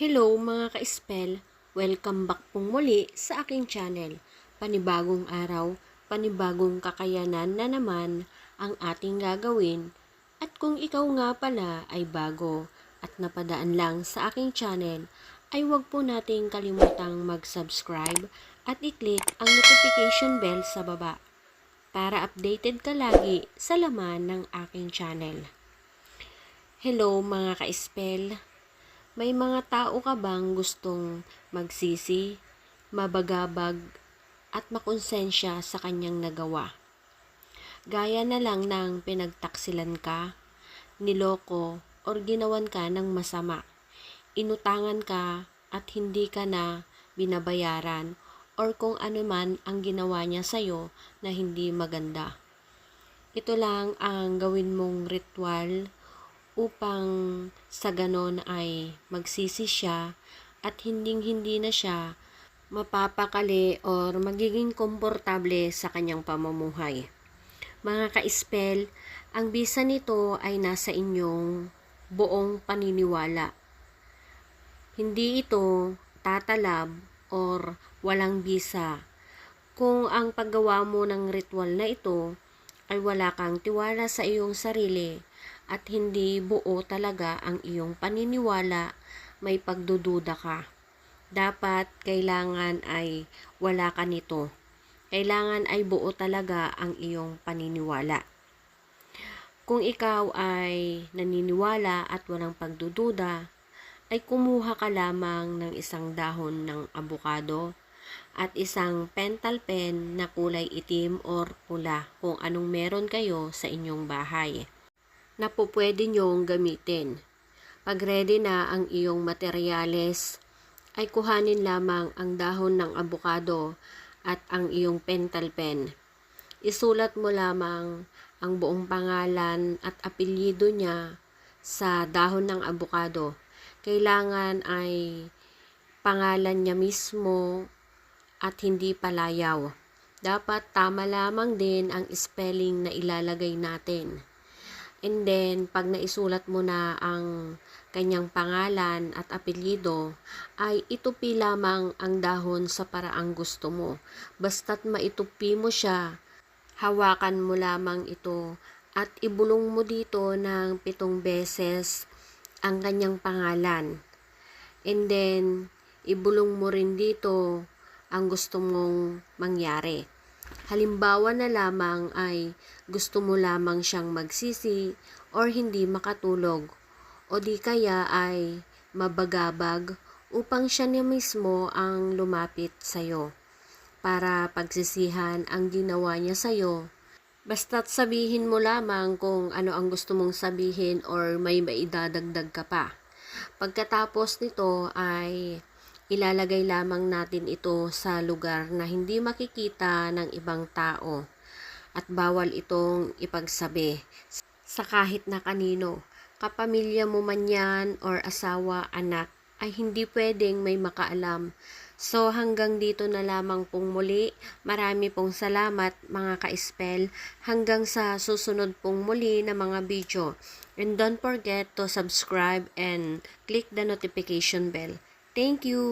Hello mga ka-spell! Welcome back pong muli sa aking channel. Panibagong araw, panibagong kakayanan na naman ang ating gagawin. At kung ikaw nga pala ay bago at napadaan lang sa aking channel, ay huwag po nating kalimutang mag-subscribe at i-click ang notification bell sa baba para updated ka lagi sa laman ng aking channel. Hello mga ka-spell! May mga tao ka bang gustong magsisi, mabagabag, at makonsensya sa kanyang nagawa? Gaya na lang ng pinagtaksilan ka, niloko, or ginawan ka ng masama. Inutangan ka at hindi ka na binabayaran or kung ano man ang ginawa niya sa'yo na hindi maganda. Ito lang ang gawin mong ritual upang sa ganon ay magsisi siya at hinding hindi na siya mapapakali or magiging komportable sa kanyang pamumuhay. Mga ka-spell, ang bisa nito ay nasa inyong buong paniniwala. Hindi ito tatalab or walang bisa. Kung ang paggawa mo ng ritual na ito ay wala kang tiwala sa iyong sarili at hindi buo talaga ang iyong paniniwala, may pagdududa ka. Dapat kailangan ay wala ka nito. Kailangan ay buo talaga ang iyong paniniwala. Kung ikaw ay naniniwala at walang pagdududa, ay kumuha ka lamang ng isang dahon ng abukado at isang pental pen na kulay itim or pula kung anong meron kayo sa inyong bahay na po pwede nyong gamitin. Pag ready na ang iyong materyales, ay kuhanin lamang ang dahon ng abukado at ang iyong pental pen. Isulat mo lamang ang buong pangalan at apelyido niya sa dahon ng abukado. Kailangan ay pangalan niya mismo at hindi palayaw. Dapat tama lamang din ang spelling na ilalagay natin. And then, pag naisulat mo na ang kanyang pangalan at apelyido, ay itupi lamang ang dahon sa paraang gusto mo. Basta't maitupi mo siya, hawakan mo lamang ito at ibulong mo dito ng pitong beses ang kanyang pangalan. And then, ibulong mo rin dito ang gusto mong mangyari. Halimbawa na lamang ay gusto mo lamang siyang magsisi or hindi makatulog o di kaya ay mabagabag upang siya niya mismo ang lumapit sa'yo para pagsisihan ang ginawa niya sa'yo. Basta't sabihin mo lamang kung ano ang gusto mong sabihin or may maidadagdag ka pa. Pagkatapos nito ay ilalagay lamang natin ito sa lugar na hindi makikita ng ibang tao at bawal itong ipagsabi sa kahit na kanino. Kapamilya mo man yan or asawa, anak, ay hindi pwedeng may makaalam. So hanggang dito na lamang pong muli. Marami pong salamat mga ka-spell. Hanggang sa susunod pong muli na mga video. And don't forget to subscribe and click the notification bell. Thank you!